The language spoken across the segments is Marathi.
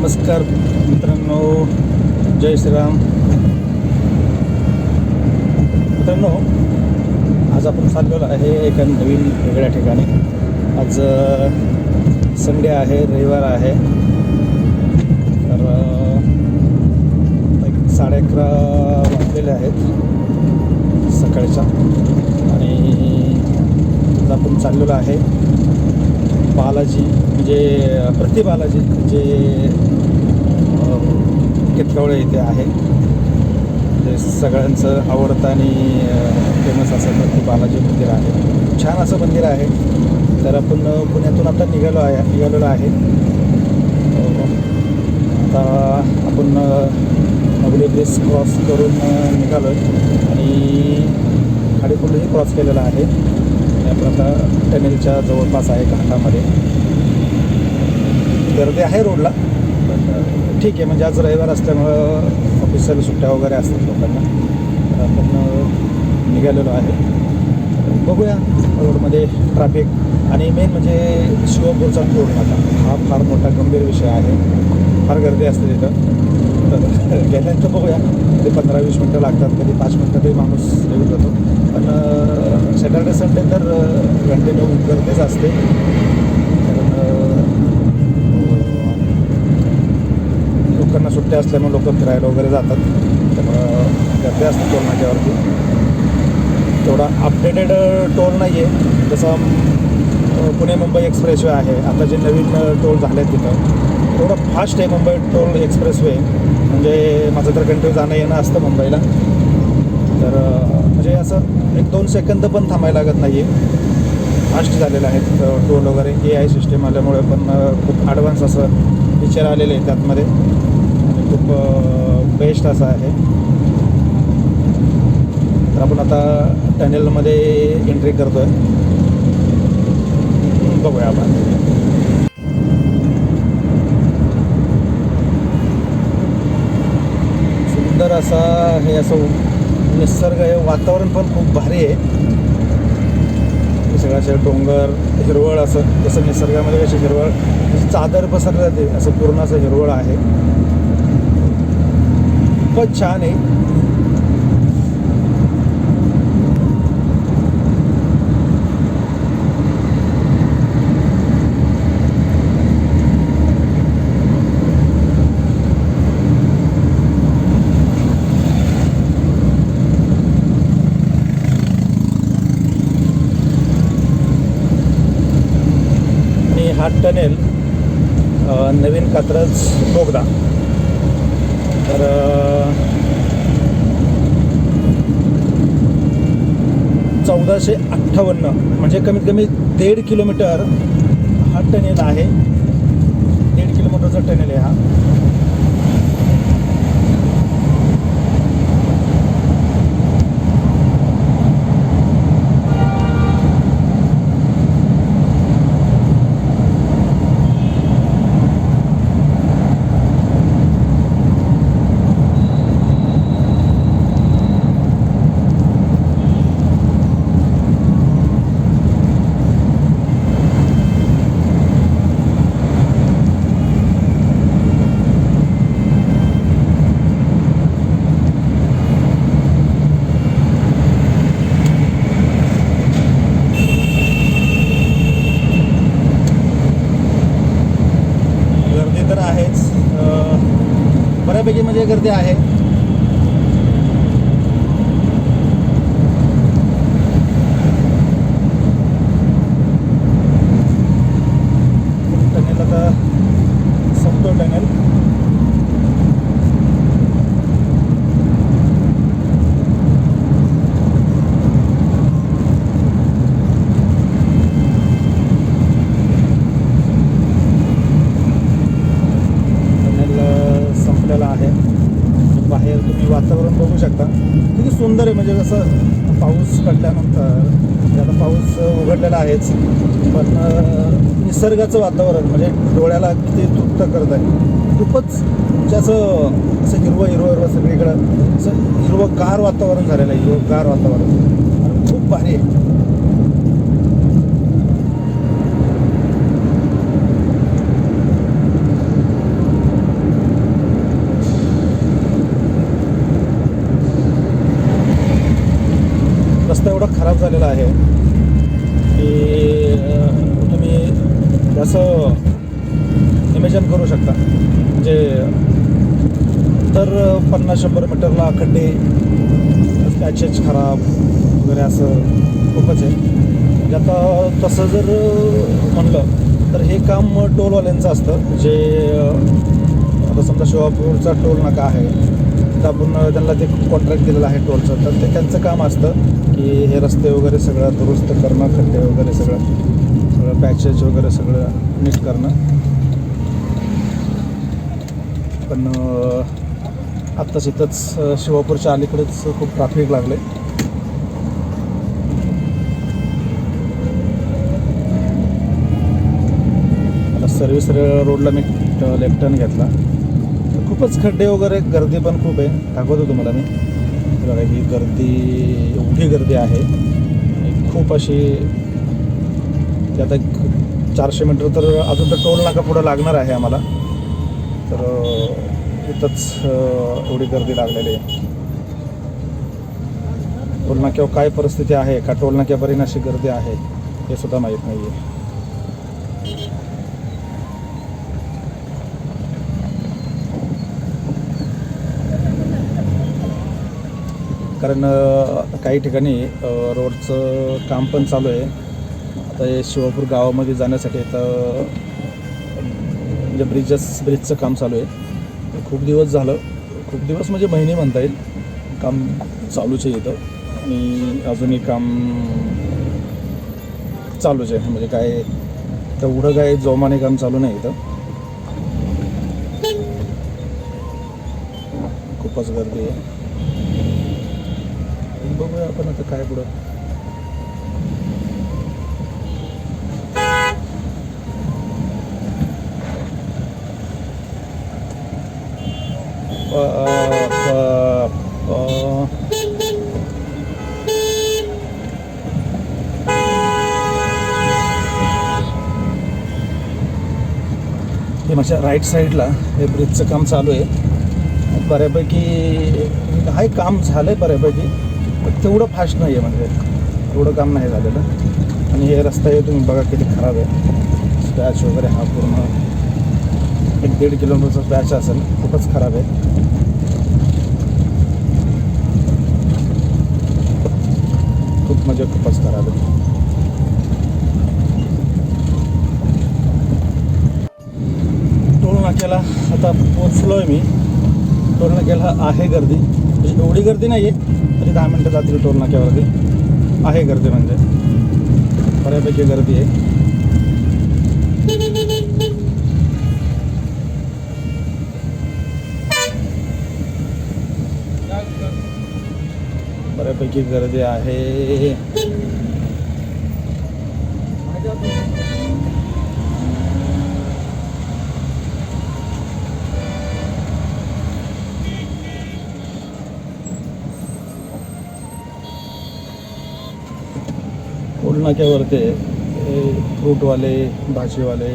नमस्कार मित्रांनो जय श्रीराम. मित्रांनो आज आपण चाललेलो आहे एका नवीन वेगळ्या ठिकाणी. आज संडे आहे रविवार आहे. तर एक साडे अकरा वाजलेले आहेत सकाळच्या. आणि आज आपण चाललेलो आहे बालाजी म्हणजे प्रति बालाजी जे अ, इथे आहे. जे सगळ्यांचं आवडतं आणि फेमस असं प्रति बालाजी मंदिर आहे. छान असं मंदिर आहे. तर आपण पुण्यातून आता निघालो आहे निघालेलो आहे. आता आपण नवले ब्रिज क्रॉस करून निघालो आहे आणि खाडीकुंडही क्रॉस केलेला आहे. आणि आपण आता टनेलच्या जवळपास आहे घाटामध्ये. गर्दी आहे रोडला. पण ठीक आहे म्हणजे आज रविवार असल्यामुळं ऑफिसला सुट्ट्या वगैरे असतात लोकांना. तर आपण निघालेलो आहे. बघूया रोडमध्ये ट्रॅफिक आणि मेन म्हणजे शिवपूरचा टोल नाका हा फार मोठा गंभीर विषय आहे. फार गर्दी असते तिथं. तर गेल्यानंतर बघूया. कधी पंधरा वीस मिनटं लागतात कधी पाच मिनटं तरी माणूस येऊन जातो. पण सॅटर्डे संडे तर कंटिन्यू गर्दीच असते. कारण लोकांना सुट्ट्या असल्यामुळे लोक फिरायला वगैरे जातात. त्यामुळं गर्दी असते टोल नाक्यावरती. तेवढा अपडेटेड टोल नाही आहे जसं पुणे मुंबई एक्सप्रेसवे आहे. आता जे नवीन टोल झाले आहेत तिथं तेवढं फास्ट आहे मुंबई टोल एक्सप्रेसवे म्हणजे माझं तर कंटिन्यू जाणं येणं असतं मुंबईला. तर म्हणजे असं एक दोन सेकंद पण थांबायला लागत नाही आहे फास्ट झालेलं आहे टोल वगैरे ए आय सिस्टीम आल्यामुळे पण खूप ॲडव्हान्स असं फीचर आलेलं आहे त्यातमध्ये. आणि खूप बेस्ट असं आहे. तर आपण आता टनेलमध्ये एंट्री करतो आहे बघूया आपण. सुंदर असा हे असं निसर्ग आहे वातावरण पण खूप भारी आहे. सगळं असं डोंगर हिरवळ असं जसं निसर्गामध्ये कशी हिरवळ चादर पसरली जाते असं पूर्ण असं हिरवळ आहे. खूपच छान आहे. हा टनेल नवीन कात्रज बोगदा. तर चौदाशे अठ्ठावन्न म्हणजे कमीत कमी दीड किलोमीटर हा टनेल आहे दीड किलोमीटरचा टनेल आहे हा गर्दी तर आहेच अ, बऱ्यापैकी म्हणजे गर्दी आहे टनेल आता संपतो टनेल टनेल अ, संपलेला आहे बाहेर तुम्ही वातावरण बघू शकता. किती सुंदर आहे म्हणजे जसं पाऊस पडल्यानंतर म्हणजे आता पाऊस उघडलेला आहेच पण निसर्गाचं वातावरण म्हणजे डोळ्याला किती तृप्त करत आहे. खूपच म्हणजे असं असं हिरवं हिरवं हिरवं सगळीकडं असं हिरवं गार वातावरण झालेलं आहे हिरवं गार वातावरण. खूप भारी आहे. एवढं खराब झालेलं आहे की तुम्ही असं इमेजन करू शकता. म्हणजे तर पन्नास शंभर मीटरला खड्डे पॅचेस खराब वगैरे असं खूपच आहे. म्हणजे आता तसं जर म्हणलं तर हे काम टोलवाल्यांचं असतं. जे आता समजा शिवापूरचा टोल नाका आहे तर आपण त्यांना ते कॉन्ट्रॅक्ट दिलेलं आहे टोलचं तर ते त्यांचं काम असतं की हे रस्ते वगैरे सगळं दुरुस्त करणं खड्डे वगैरे सगळं सगळं पॅचेस वगैरे सगळं नीट करणं. पण आत्ताच इथंच शिवापूरच्या अलीकडेच खूप ट्रॅफिक लागले आता सर्व्हिस रोडला मी लेफ्ट टर्न घेतला. खूपच खड्डे वगैरे गर्दी पण खूप आहे. दाखवतो तुम्हाला मी. बघा ही गर्दी एवढी गर्दी आहे. खूप अशी ते आता एक चारशे मीटर तर अजून तर टोल नाका पुढं लागणार आहे आम्हाला. तर तिथंच इथंच एवढी गर्दी लागलेली आहे. टोल नाक्यावर काय परिस्थिती आहे? का टोल नाक्यापर्यंत अशी गर्दी आहे? हे सुद्धा माहीत नाही आहे कारण काही ठिकाणी रोडचं काम पण चालू आहे. आता हे शिवापूर गावामध्ये जाण्यासाठी तर म्हणजे ब्रिजेस ब्रिजचं काम चालू आहे. खूप दिवस झालं. खूप दिवस म्हणजे महिने म्हणता येईल. काम चालूच आहे इथं. आणि अजूनही काम चालूच आहे. म्हणजे काय तेवढं काय जोमाने काम चालू नाही इथं. खूपच गर्दी आहे. आपण आता काय पुढं? हे माझ्या राईट साईडला हे ब्रिजचं काम चालू आहे. बऱ्यापैकी आहे काम झालं आहे बऱ्यापैकी. पण तेवढं फास्ट नाही आहे म्हणजे. एवढं काम नाही झालेलं. आणि हे रस्ता आहे तुम्ही बघा किती खराब आहे. स्पॅच वगैरे हा पूर्ण एक दीड किलोमीटरचा स्पॅच असेल खूपच खराब आहे. खूप म्हणजे खूपच खराब आहे. टोल नाक्याला आता पोचलो आहे मी. टोल नाक्याला आहे गर्दी. म्हणजे एवढी गर्दी नाही आहे तरी दहा मिनटं जातील टोल नाक्यावरती. आहे गर्दी म्हणजे. बऱ्यापैकी गर्दी आहे. बऱ्यापैकी गर्दी आहे. टोल नाक्यावरती फ्रूटवाले भाजीवाले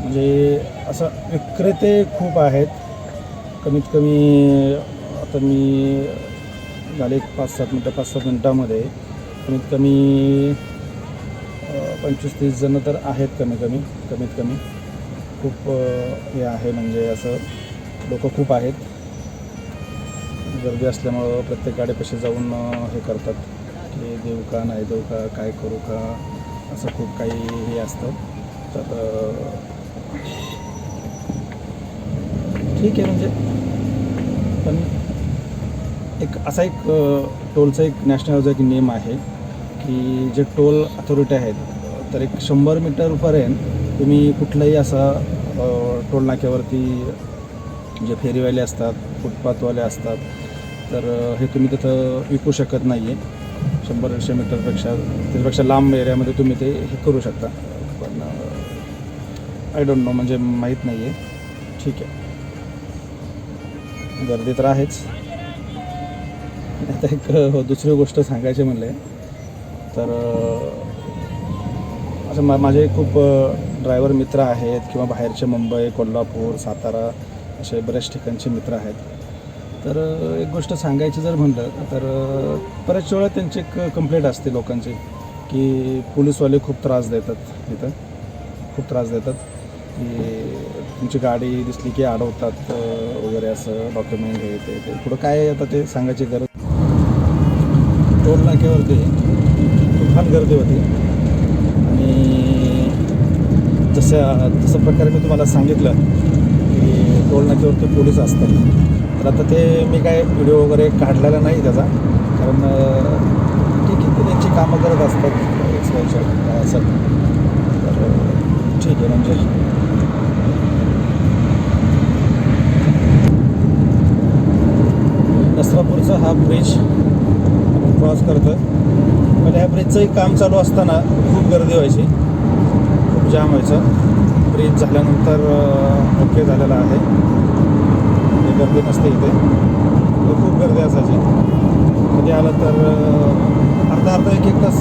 म्हणजे असं विक्रेते खूप आहेत. कमीत कमी आता मी झाले एक पाच सात मिनटं पाच सात मिनटामध्ये कमीत कमी पंचवीस तीस जणं तर आहेत कमी कमी कमीत कमी खूप हे आहे म्हणजे असं लोक खूप आहेत. गर्दी असल्यामुळं प्रत्येक गाडीपाशी जाऊन हे करतात. की देऊ का नाही देऊ का काय करू का असं खूप काही हे असतं. तर ठीक आहे म्हणजे. पण एक असा एक टोलचा एक नॅशनलचा एक नियम आहे की जे टोल अथॉरिटी आहेत तर एक शंभर मीटरपर्यंत तुम्ही कुठलाही असा टोल नाक्यावरती जे फेरीवाले असतात फुटपाथवाले असतात तर हे तुम्ही तिथं विकू शकत नाही आहे शंभर दीडशे मीटरपेक्षा त्याच्यापेक्षा लांब एरियामध्ये तुम्ही ते हे करू शकता. पण आय डोंट नो म्हणजे माहीत नाही आहे ठीक आहे. गर्दी तर आहेच. आता एक दुसरी गोष्ट सांगायची म्हणले तर असं मा माझे खूप ड्रायव्हर मित्र आहेत किंवा बाहेरचे मुंबई कोल्हापूर सातारा असे बऱ्याच ठिकाणचे मित्र आहेत. तर एक गोष्ट सांगायची जर म्हणलं तर बऱ्याच वेळा त्यांची एक कंप्लेंट असते लोकांची की पोलीसवाले खूप त्रास देतात इथं. खूप त्रास देतात. की तुमची गाडी दिसली की अडवतात वगैरे असं डॉक्युमेंट हे ते ते. पुढं काय आहे आता ते सांगायची गरज? टोल नाक्यावरती तुफान गर्दी होती. आणि जसं जसं प्रकारे मी तुम्हाला सांगितलं की टोल नाक्यावरती पोलीस असतात. तर आता ते मी काय व्हिडिओ वगैरे काढलेला नाही त्याचा. कारण ठीक आहे ते त्यांची कामं करत असतात एक्सपेन्शन काय असेल. तर ठीक आहे म्हणजे. नसरापूरचा हा ब्रिज क्रॉस करतो पण ह्या ब्रिजचंही काम चालू असताना खूप गर्दी व्हायची. खूप जाम व्हायचं. ब्रिज झाल्यानंतर ओके झालेला आहे. गर्दी नसते इथे. खूप गर्दी असायची. कधी आलं तर अर्धा अर्धा एक एक तास